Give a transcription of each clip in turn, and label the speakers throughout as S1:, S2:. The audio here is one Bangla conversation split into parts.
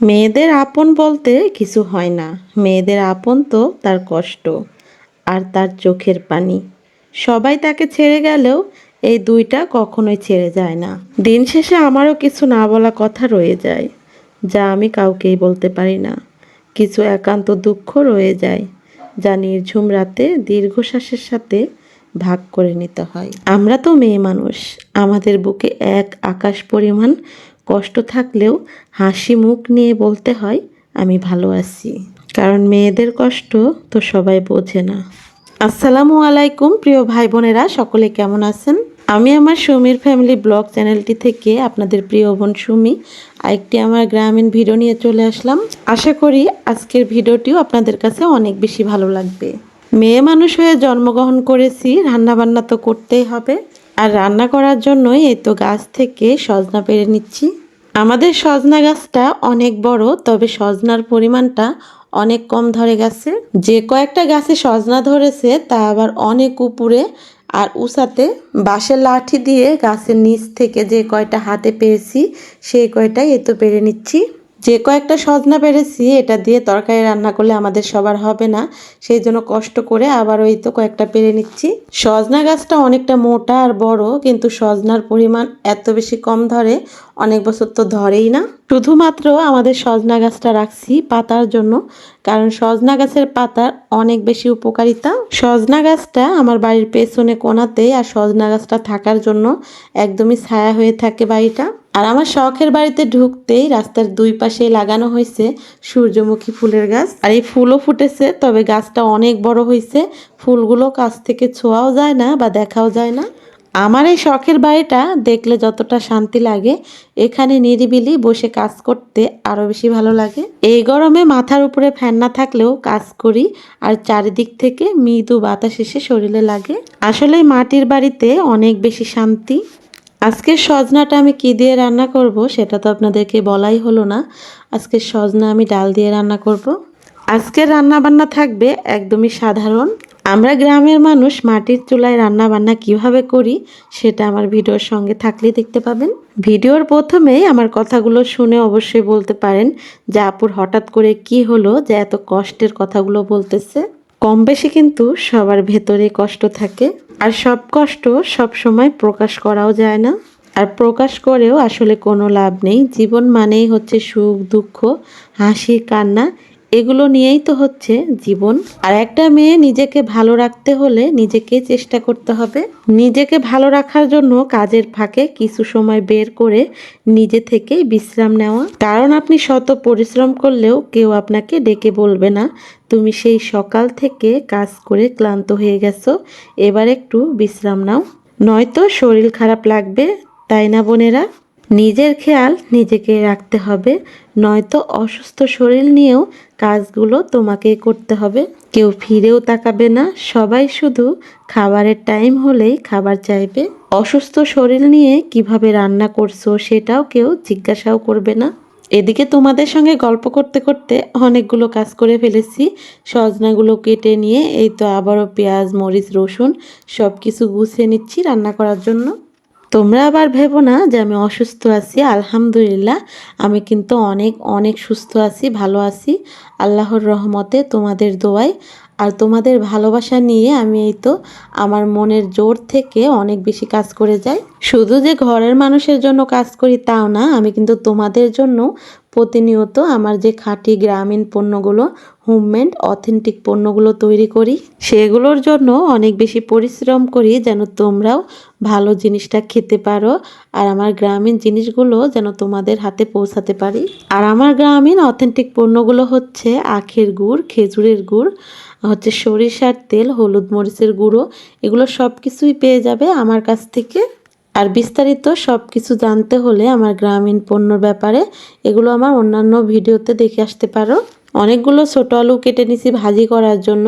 S1: মেয়েদের আপন বলতে কিছু হয় না। মেয়েদের আপন তো তার কষ্ট আর তার চোখের পানি। সবাই তাকে ছেড়ে গেলেও এই দুইটা কখনোই ছেড়ে যায় না। দিন শেষে আমারও কিছু না বলা কথা রয়ে যায়, যা আমি কাউকেই বলতে পারি না। কিছু একান্ত দুঃখ রয়ে যায়, যা নির্ঝুম রাতে দীর্ঘশ্বাসের সাথে ভাগ করে নিতে হয়। আমরা তো মেয়ে মানুষ, আমাদের বুকে এক আকাশ পরিমাণ কষ্ট থাকলেও হাসি মুখ নিয়ে বলতে হয়, আমি ভালো আছি। কারণ মেয়েদের কষ্ট তো সবাই বোঝে না। আসসালামু আলাইকুম প্রিয় ভাই বোনেরা সকলে কেমন আছেন? আমি আমার সুমির ফ্যামিলি ব্লগ চ্যানেলটি থেকে আপনাদের প্রিয় বোন সুমি আরেকটি আমার গ্রামীণ ভিডিও নিয়ে চলে আসলাম। আশা করি আজকের ভিডিওটিও আপনাদের কাছে অনেক বেশি ভালো লাগবে। মেয়ে মানুষ হয়ে জন্মগ্রহণ করেছি, রান্নাবান্না তো করতেই হবে। আর রান্না করার জন্যই এই তো গাছ থেকে সজনা পেরে নিচ্ছি। আমাদের সজনা গাছটা অনেক বড়, তবে সজনার পরিমাণটা অনেক কম ধরে গেছে। যে কয়েকটা গাছে সজনা ধরেছে, তা আবার অনেক উপরে আর উঁচাতে বাঁশের লাঠি দিয়ে গাছের নিচ থেকে যে কয়টা হাতে পেয়েছি সেই কয়টাই এ তো পেরে নিচ্ছি। যে কয়েকটা সজনা পেরেছি এটা দিয়ে তরকারি রান্না করলে আমাদের সবার হবে না। সেই জন্য কষ্ট করে আবার ওই তো কয়েকটা পেরে নিচ্ছি। সজনা গাছটা অনেকটা মোটা আর বড়, কিন্তু সজনার পরিমাণ এত বেশি কম ধরে অনেক বছর তো ধরেই না। শুধুমাত্র আমাদের সজনা গাছটা রাখছি পাতার জন্য, কারণ সজনা গাছের পাতার অনেক বেশি উপকারিতা। সজনা গাছটা আমার বাড়ির পেছনে কোনাতে আর সজনা গাছটা থাকার জন্য একদমই ছায়া হয়ে থাকে বাড়িটা। আর আমার শখের বাড়িতে ঢুকতেই রাস্তার দুই পাশে লাগানো হয়েছে সূর্যমুখী ফুলের গাছ। আর এই ফুলও ফুটেছে, তবে গাছটা অনেক বড় হয়েছে। ফুলগুলো কাছ থেকে ছোঁয়াও যায় না বা দেখাও যায় না। আমার এই শখের বাড়িটা দেখলে যতটা শান্তি লাগে, এখানে নিরিবিলি বসে কাজ করতে আরও বেশি ভালো লাগে। এই গরমে মাথার উপরে ফ্যান না থাকলেও কাজ করি, আর চারিদিক থেকে মৃদু বাতাস এসে শরীরে লাগে। আসলে মাটির বাড়িতে অনেক বেশি শান্তি। আজকের সজনাটা আমি কি দিয়ে রান্না করব সেটা তো আপনাদেরকে বলাই হলো না। আজকের সজনা আমি ডাল দিয়ে রান্না করব। আজকের রান্না বান্না থাকবে একদমই সাধারণ আমরা গ্রামের মানুষ, মাটির চুলায় রান্না বান্না কীভাবে করি সেটা আমার ভিডিওর সঙ্গে থাকলেই দেখতে পাবেন। ভিডিওর প্রথমেই আমার কথাগুলো শুনে অবশ্যই বলতে পারেন যে আপুর হঠাৎ করে কি হলো, যে এত কষ্টের কথাগুলো বলতেছে। কম বেশি কিন্তু সবার ভেতরে কষ্ট থাকে আর সব কষ্ট সব সময় প্রকাশ করাও যায় না। আর প্রকাশ করেও আসলে কোনো লাভ নেই। জীবন মানেই হচ্ছে সুখ, দুঃখ, হাসি, কান্না। এগুলো নিয়েই তো হচ্ছে জীবন। আর একটা মেয়ে নিজেকে ভালো রাখতে হলে নিজেকে চেষ্টা করতে হবে। নিজেকে ভালো রাখার জন্য কাজের ফাঁকে কিছু সময় বের করে নিজে থেকে বিশ্রাম নেওয়া। কারণ আপনি শত পরিশ্রম করলেও কেউ আপনাকে ডেকে বলবে না, তুমি সেই সকাল থেকে কাজ করে ক্লান্ত হয়ে গেছো, এবার একটু বিশ্রাম নাও। নয়তো শরীর খারাপ লাগবে, তাই না বোনেরা? নিজের খেয়াল নিজেকে রাখতে হবে, নয়তো অসুস্থ শরীর নিয়েও কাজগুলো তোমাকেই করতে হবে। কেউ ফিরেও তাকাবে না, সবাই শুধু খাবারের টাইম হলেই খাবার চাইবে। অসুস্থ শরীর নিয়ে কীভাবে রান্না করছ সেটাও কেউ জিজ্ঞাসাও করবে না। এদিকে তোমাদের সঙ্গে গল্প করতে করতে অনেকগুলো কাজ করে ফেলেছি। সজনাগুলো কেটে নিয়ে, এই তো আবারও পেঁয়াজ, মরিচ, রসুন সব কিছু গুছিয়ে নিচ্ছি রান্না করার জন্য। তোমরা আবার ভেবো না যে আমি অসুস্থ আছি, আলহামদুলিল্লাহ। আমি কিন্তু অনেক অনেক সুস্থ আছি, ভালো আছি। আল্লাহর রহমতে তোমাদের দোয়াই আর তোমাদের ভালোবাসা নিয়ে আমি এই তো আমার মনের জোর থেকে অনেক বেশি কাজ করে যাই। শুধু যে ঘরের মানুষের জন্য কাজ করি তাও না, আমি কিন্তু তোমাদের জন্য প্রতিনিয়ত আমার যে খাঁটি গ্রামীণ পণ্যগুলো, হোমমেড, অথেন্টিক পণ্যগুলো তৈরি করি, সেগুলোর জন্য অনেক বেশি পরিশ্রম করি যেন তোমরাও ভালো জিনিসটা খেতে পারো আর আমার গ্রামীণ জিনিসগুলো যেন তোমাদের হাতে পৌঁছাতে পারি। আর আমার গ্রামীণ অথেন্টিক পণ্যগুলো হচ্ছে আখের গুড়, খেজুরের গুড়, হচ্ছে সরিষার তেল, হলুদ মরিচের গুঁড়ো, এগুলো সব কিছুই পেয়ে যাবে আমার কাছ থেকে। আর বিস্তারিত সব কিছু জানতে হলে আমার গ্রামীণ পণ্যর ব্যাপারে এগুলো আমার অন্যান্য ভিডিওতে দেখে আসতে পারো। অনেকগুলো ছোট আলু কেটে নিছি ভাজি করার জন্য।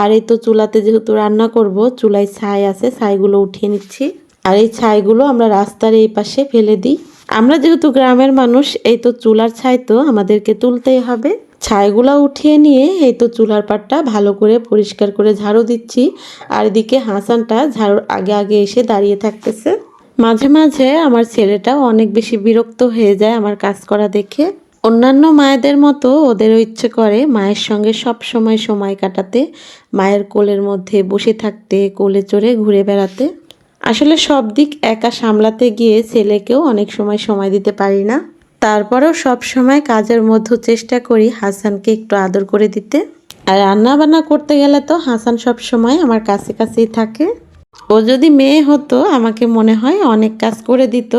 S1: আর এই তো চুলাতে যেহেতু রান্না করব, চুলায় ছাই আছে, ছাইগুলো উঠিয়ে নিচ্ছি। আর এই ছাইগুলো আমরা রাস্তার এই পাশে ফেলে দিই। আমরা যেহেতু গ্রামের মানুষ, এই তো চুলার ছাই তো আমাদেরকে তুলতেই হবে। ছাইগুলো উঠিয়ে নিয়ে এই তো চুলার পাটটা ভালো করে পরিষ্কার করে ঝাড়ু দিচ্ছি। আর এদিকে হাসানটা ঝাড়ুর আগে আগে এসে দাঁড়িয়ে থাকতেছে। মাঝে মাঝে আমার ছেলেটাও অনেক বেশি বিরক্ত হয়ে যায় আমার কাজ করা দেখে। অন্যান্য মায়েদের মতো ওদেরও ইচ্ছে করে মায়ের সঙ্গে সব সময় সময় কাটাতে, মায়ের কোলের মধ্যে বসে থাকতে, কোলে চড়ে ঘুরে বেড়াতে। আসলে সব দিক একা সামলাতে গিয়ে ছেলেকেও অনেক সময় সময় দিতে পারি না। তারপরেও সব সময় কাজের মধ্যে চেষ্টা করি হাসানকে একটু আদর করে দিতে। আর রান্না বান্না করতে গেলে তো হাসান সব সময় আমার কাছে কাছেই থাকে। ও যদি মেয়ে হতো, আমাকে মনে হয় অনেক কাজ করে দিত,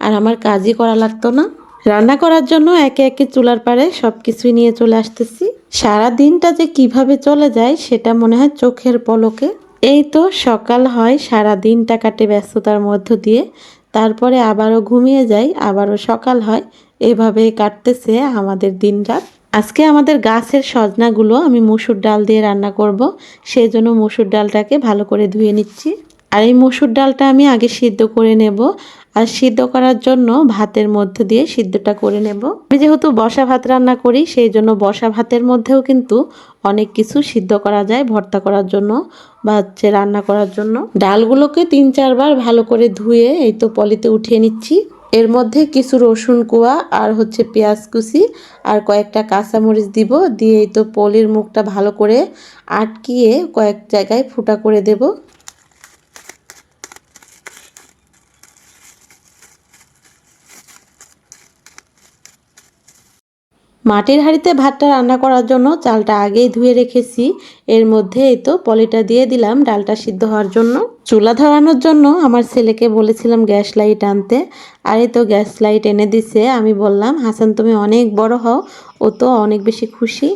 S1: আর আমার কাজই করা লাগতো না। রান্না করার জন্য একে একে চুলার পাড়ে সব কিছুই নিয়ে চলে আসতেছি। সারা দিনটা যে কীভাবে চলে যায়, সেটা মনে হয় চোখের পলকে। এই তো সকাল হয় সারা দিনটা কাটে ব্যস্ততার মধ্য দিয়ে। তারপরে আবারও ঘুমিয়ে যাই, আবারও সকাল হয়। এভাবে কাটতেছে আমাদের দিনরাত। আজকে আমাদের গাছের সজনাগুলো আমি মসুর ডাল দিয়ে রান্না করব, সেই জন্য মসুর ডালটাকে ভালো করে ধুয়ে নিচ্ছি। আর এই মসুর ডালটা আমি আগে সিদ্ধ করে নেব, আর সিদ্ধ করার জন্য ভাতের মধ্যে দিয়ে সিদ্ধটা করে নেব। আমি যেহেতু বসা ভাত রান্না করি, সেই জন্য বসা ভাতের মধ্যেও কিন্তু অনেক কিছু সিদ্ধ করা যায় ভর্তা করার জন্য বা হচ্ছে রান্না করার জন্য। ডালগুলোকে তিন চারবার ভালো করে ধুয়ে এই তো পলিতে উঠিয়ে নিচ্ছি। এর মধ্যে কিছু রসুন কুয়া আর হচ্ছে পেঁয়াজ কুচি আর কয়েকটা কাঁচামরিচ দিব। দিয়ে তো পলির মুখটা ভালো করে আটকিয়ে কয়েক জায়গায় ফুটা করে দেব। মাটির হাঁড়িতে ভাতটা রান্না করার জন্য চালটা আগেই ধুয়ে রেখেছি। এর মধ্যে এই তো পলিটা দিয়ে দিলাম ডালটা সিদ্ধ হওয়ার জন্য। চুলা ধরানোর জন্য আমার ছেলেকে বলেছিলাম গ্যাস লাইট আনতে। আর এই তো গ্যাস লাইট এনে দিছে। আমি বললাম, হাসান, তুমি অনেক বড় হও, ও তো অনেক বেশি খুশি।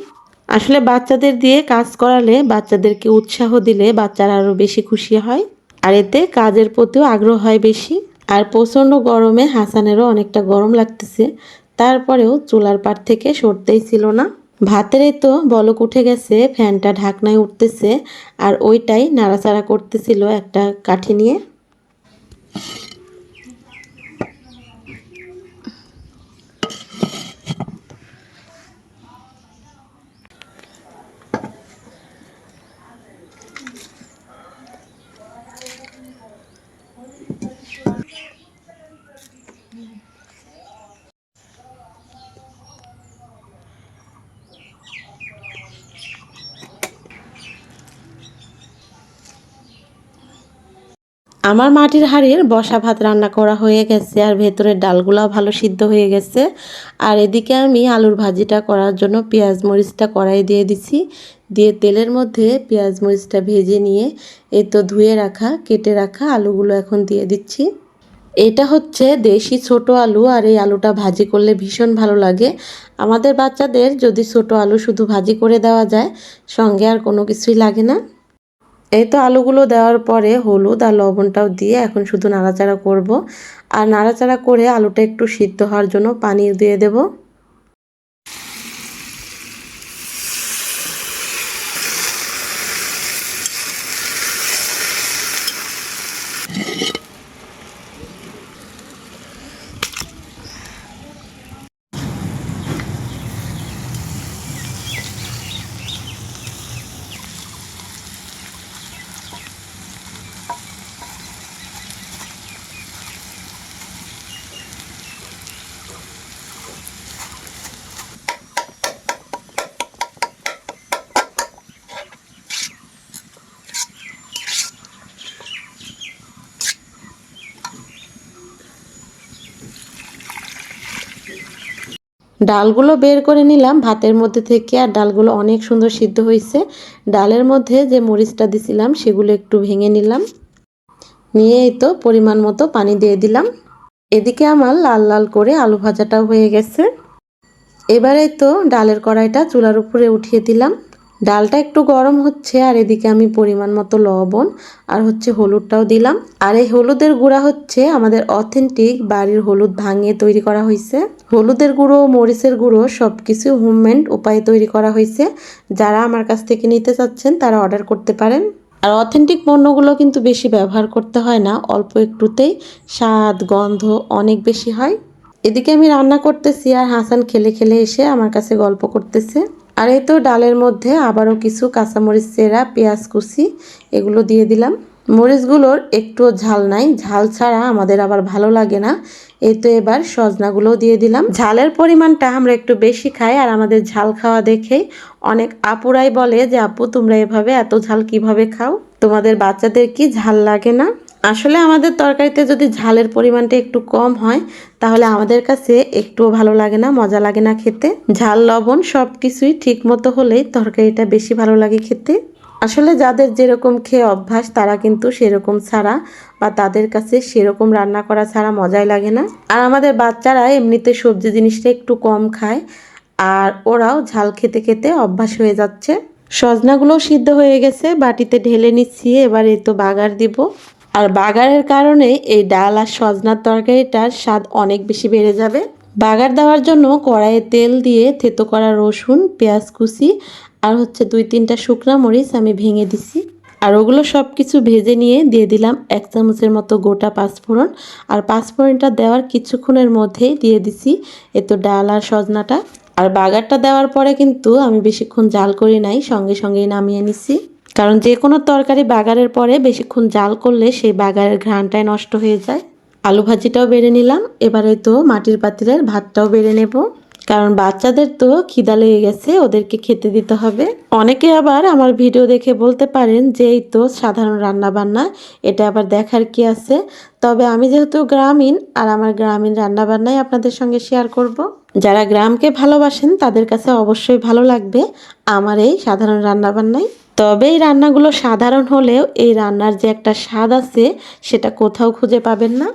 S1: আসলে বাচ্চাদের দিয়ে কাজ করালে বাচ্চাদেরকে উৎসাহ দিলে বাচ্চারা আরও বেশি খুশি হয়। আর এতে কাজের প্রতিও আগ্রহ হয় বেশি। আর প্রচণ্ড গরমে হাসানেরও অনেকটা গরম লাগতেছে। তারপরেও চুলার পার থেকে সরতেই ছিল না। ভাতের তো বলক উঠে গেছে, ফ্যানটা ঢাকনায় উঠতেছে, আর ওইটাই নাড়াচাড়া করতেছিল একটা কাঠি নিয়ে। আমার মাটির হাঁড়ির বসা ভাত রান্না করা হয়ে গেছে আর ভেতরের ডালগুলাও ভালো সিদ্ধ হয়ে গেছে। আর এদিকে আমি আলুর ভাজিটা করার জন্য পেঁয়াজ মরিচটা কড়াই দিয়ে দিছি। দিয়ে তেলের মধ্যে পেঁয়াজ মরিচটা ভেজে নিয়ে এই তো ধুয়ে রাখা, কেটে রাখা আলুগুলো এখন দিয়ে দিচ্ছি। এটা হচ্ছে দেশি ছোট আলু আর এই আলুটা ভাজি করলে ভীষণ ভালো লাগে। আমাদের বাচ্চাদের যদি ছোট আলু শুধু ভাজি করে দেওয়া যায়, সঙ্গে আর কোনো কিছুই লাগে না। এই তো আলুগুলো দেওয়ার পরে হলুদ আর লবণটাও দিয়ে এখন শুধু নাড়াচাড়া করব। আর নাড়াচাড়া করে আলুটা একটু সিদ্ধ হওয়ার জন্য পানি দিয়ে দেব। ডালগুলো বের করে নিলাম ভাতের মধ্যে থেকে, আর ডালগুলো অনেক সুন্দর সিদ্ধ হয়েছে ডালের মধ্যে যে মরিচটা দিছিলাম সেগুলো একটু ভেঙে নিলাম। নিয়েই তো পরিমাণ মতো পানি দিয়ে দিলাম। এদিকে আমার লাল লাল করে আলু ভাজাটাও হয়ে গেছে। এবারে তো ডালের কড়াইটা চুলার উপরে উঠিয়ে দিলাম। ডালটা একটু গরম হচ্ছে, আর এদিকে আমি পরিমাণ মতো লবণ, আর হচ্ছে হলুদটাও দিলাম। আর এই হলুদের গুঁড়া হচ্ছে আমাদের অথেন্টিক বাড়ির হলুদ ভাঙিয়ে তৈরি করা হয়েছে। হলুদের গুঁড়ো, মরিচের গুঁড়ো সব কিছু হোমমেড উপায়ে তৈরি করা হয়েছে। যারা আমার কাছ থেকে নিতে চাচ্ছেন, তারা অর্ডার করতে পারেন। আর অথেন্টিক পণ্যগুলো কিন্তু বেশি ব্যবহার করতে হয় না, অল্প একটুতেই। স্বাদ, গন্ধ অনেক বেশি হয়। এদিকে আমি রান্না করতেছি, আর হাসান খেলে খেলে এসে আমার কাছে গল্প করতেছে। আর এই তো ডালের মধ্যে আবারও কিছু কাঁচামরিচ, চেরা, পেঁয়াজ কুচি, এগুলো দিয়ে দিলাম। মরিচগুলোর একটুও ঝাল নাই, ঝাল ছাড়া আমাদের আবার ভালো লাগে না। এই তো এবার সজনাগুলোও দিয়ে দিলাম। ঝালের পরিমাণটা আমরা একটু বেশি খাই আর আমাদের ঝাল খাওয়া দেখেই অনেক আপুরাই বলে যে, আপু, তোমরা এভাবে এত ঝাল কীভাবে খাও? তোমাদের বাচ্চাদের কি ঝাল লাগে না? আসলে আমাদের তরকারিতে যদি ঝালের পরিমাণটা একটু কম হয়, তাহলে আমাদের কাছে একটুও ভালো লাগে না, মজা লাগে না খেতে। ঝাল, লবণ সব কিছুই ঠিক মতো হলেই তরকারিটা বেশি ভালো লাগে খেতে। আসলে যাদের যেরকম খেয়ে অভ্যাস, তারা কিন্তু সেরকম ছাড়া বা তাদের কাছে সেরকম রান্না করা ছাড়া মজাই লাগে না। আর আমাদের বাচ্চারা এমনিতে সবজি জিনিসটা একটু কম খায়, আর ওরাও ঝাল খেতে খেতে অভ্যাস হয়ে যাচ্ছে। সজনাগুলোও সিদ্ধ হয়ে গেছে, বাটিতে ঢেলে নিচ্ছি, এবার এই তো বাগার দিব। আর বাগারের কারণে এই ডাল আর সজনার তরকারিটার স্বাদ অনেক বেশি বেড়ে যাবে। বাগার দেওয়ার জন্য কড়াইয়ে তেল দিয়ে থেতো করা রসুন, পেঁয়াজ কুচি আর হচ্ছে দুই তিনটা শুকনা মরিচ আমি ভেঙে দিছি। আর ওগুলো সব কিছু ভেজে নিয়ে দিয়ে দিলাম এক চামচের মতো গোটা পাঁচফোড়ন। আর পাঁচফোড়নটা দেওয়ার কিছুক্ষণের মধ্যেই দিয়ে দিছি তো ডাল আর সজনাটা। আর বাগারটা দেওয়ার পরে কিন্তু আমি বেশিক্ষণ জাল করি নাই, সঙ্গে সঙ্গেই নামিয়ে নিছি। কারণ যে কোনো তরকারি বাগারের পরে বেশিক্ষণ জাল করলে সেই বাগারের ঘ্রাণটাই নষ্ট হয়ে যায়। আলু ভাজিটাও বেড়ে নিলাম। এবারে তো মাটির পাতিলের ভাতটাও বেড়ে নেব। কারণ বাচ্চাদের তো খিদা লেগে গেছে, ওদেরকে খেতে দিতে হবে। অনেকে আবার আমার ভিডিও দেখে বলতে পারেন যে, এই তো সাধারণ রান্না বান্না এটা আবার দেখার কি আছে? তবে আমি যেহেতু গ্রামীণ, আর আমার গ্রামীণ রান্না বান্নাই আপনাদের সঙ্গে শেয়ার করব। যারা গ্রামকে ভালোবাসেন, তাদের কাছে অবশ্যই ভালো লাগবে আমার এই সাধারণ রান্না বান্নাই তবে এই রান্নাগুলো সাধারণ হলেও এই রান্নার যে একটা স্বাদ আছে, সেটা কোথাও খুঁজে পাবেন না।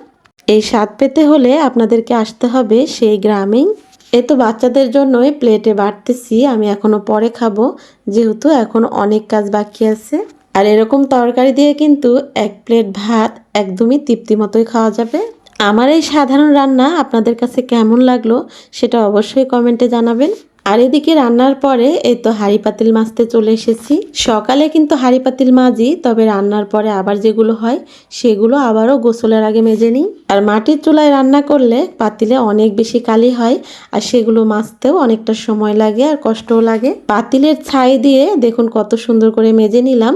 S1: এই স্বাদ পেতে হলে আপনাদেরকে আসতে হবে সেই গ্রামেই। এ তো বাচ্চাদের জন্যই প্লেটে বাড়তেছি, আমি এখনও পরে খাব, যেহেতু এখন অনেক কাজ বাকি আছে। আর এরকম তরকারি দিয়ে কিন্তু এক প্লেট ভাত একদমই তৃপ্তি মতোই খাওয়া যাবে। আমার এই সাধারণ রান্না আপনাদের কাছে কেমন লাগল, সেটা অবশ্যই কমেন্টে জানাবেন। আর এদিকে রান্নার পরে এই তো হাঁড়ি পাতিল মাজতে চলে এসেছি। সকালে কিন্তু হাঁড়ি পাতিল মাজি, তবে রান্নার পরে আবার যেগুলো হয় সেগুলো আবারও গোসলের আগে মেজে নিই। আর মাটির চুলায় রান্না করলে পাতিলে অনেক বেশি কালি হয়, আর সেগুলো মাজতেও অনেকটা সময় লাগে আর কষ্টও লাগে। পাতিলের ছাই দিয়ে দেখুন কত সুন্দর করে মেজে নিলাম।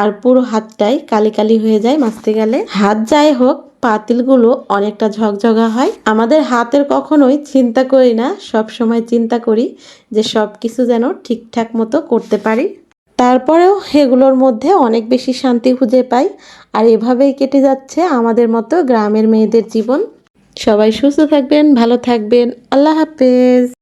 S1: আর পুরো হাতটাই কালি কালি হয়ে যায় মাজতে গেলে। হাত যাই হোক, পাতিলগুলো অনেকটা ঝকঝকা হয়। আমাদের হাতের কখনোই চিন্তা করি না, সব সময় চিন্তা করি যে সব কিছু যেন ঠিকঠাক মতো করতে পারি। তারপরেও এগুলোর মধ্যে অনেক বেশি শান্তি খুঁজে পাই আর এভাবেই কেটে যাচ্ছে আমাদের মতো গ্রামের মেয়েদের জীবন। সবাই সুস্থ থাকবেন, ভালো থাকবেন। আল্লাহ হাফেজ।